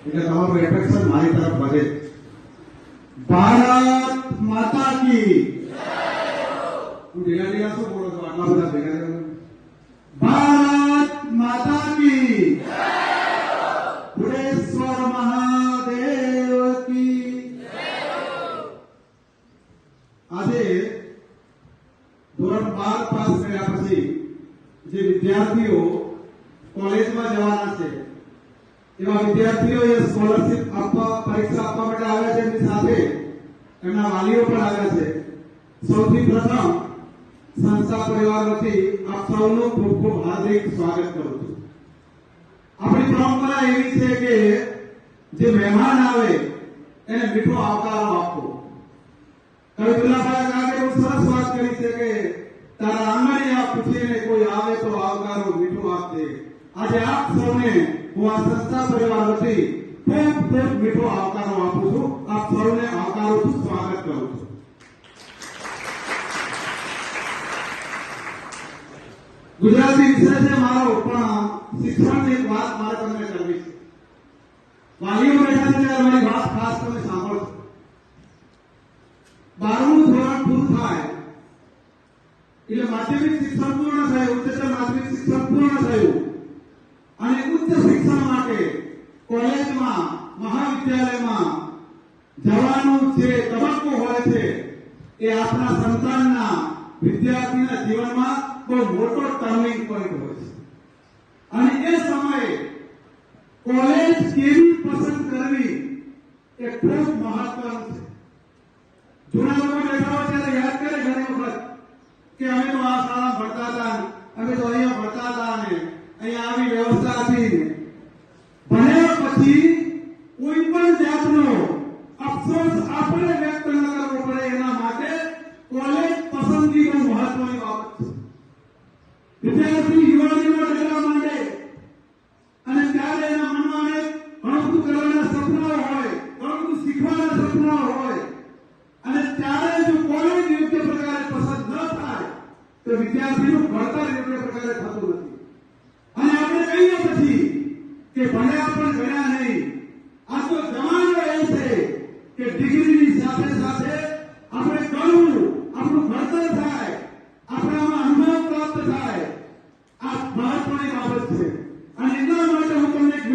એટલે તમારું એટ્રેક્શન મારી તરફ વધે ભારત માતા કી. હું ઢીલા ઢીલા ભારત માતા કી. ભુરેશ્વર મહાદેવ કી. આજે ધોરણ બાર પાસ કર્યા પછી જે વિદ્યાર્થીઓ કોલેજમાં જવાના છે એવા વિદ્યાર્થીઓએ સ્કોલરશીપ આપવા, પરીક્ષા આપવા માટે આવ્યા છે એમની સાથે. એમના વાલીઓ પણ આવ્યા છે. સૌથી પ્રથમ સંસ્થા પરિવાર વતી આપ સૌનું ખૂબ ખૂબ હાર્દિક સ્વાગત કરું છું. આપણી પરંપરા એવી છે કે જે મહેમાન આવે, એને મીઠો આવકારો આપવો. કવિ દુલાભાઈ કાકે બહુ સરસ વાત કરી છે કે તારા આંગણે આ પૂછીને કોઈ આવે તો આવકારો મીઠું આપજે આજે આપ સૌને હું આ સંસ્થા પરિવાર વતી ખૂબ ખૂબ મીઠો આવકારો આપું છું. આપ સૌને આવકારો છું સ્વાગત કરું છું. ગુજરાતી વિષય છે મારો, પણ શિક્ષણની એક વાત મારે તમને કરવી છે. વાલીઓ બેઠા છે ત્યારે મારી વાત ખાસ તમે સાંભળો બારમું ધોરણ પૂરું થાય એટલે માધ્યમિક શિક્ષણ પૂર્ણ થયું, ઉચ્ચતર માધ્યમિક શિક્ષણ પૂર્ણ થયું. અને ઉચ્ચ શિક્ષણ માટે કોલેજમાં, મહાવિદ્યાલયમાં જવાનું જે તબક્કો હોય છે, એ આપણા સંતાનના વિદ્યાર્થીના જીવનમાં બહુ મોટો ટર્નિંગ પોઈન્ટ હોય છે. અને એ સમયે કોલેજ કેવી પસંદ કરવી એ ખૂબ મહત્વનું છે. જૂના લોકો બેઠા હોય ત્યારે યાદ કરે ઘણી વખત કે અમે તો આ શાળા ભણતા હતા અમે તો અહીંયા ભણતા હતા ને, અહીંયા આવી વ્યવસ્થા હતી ભણ્યા પછી કોઈ પણ જાતનો અફસોસ આપણે વ્યક્ત ન કરવો પડે એના માટે કોલેજ પસંદગી બહુ મહત્વની બાબત છે. વિદ્યાર્થી યુવાનીમાં રહેવા માટે અને ત્યારે એના મનમાં ઘણું બધું કરવાના સપનાઓ હોય ઘણું બધું શીખવાના સપનાઓ હોય વિદ્યાર્થીનું ભણતર યોગ્ય પ્રકારે થતું નથી. અને આપણે કહીએ પછી કે ભણ્યા પણ ગણ્યા નહીં, આ તો જમાનો એ છે કે ડિગ્રીની સાથે સાથે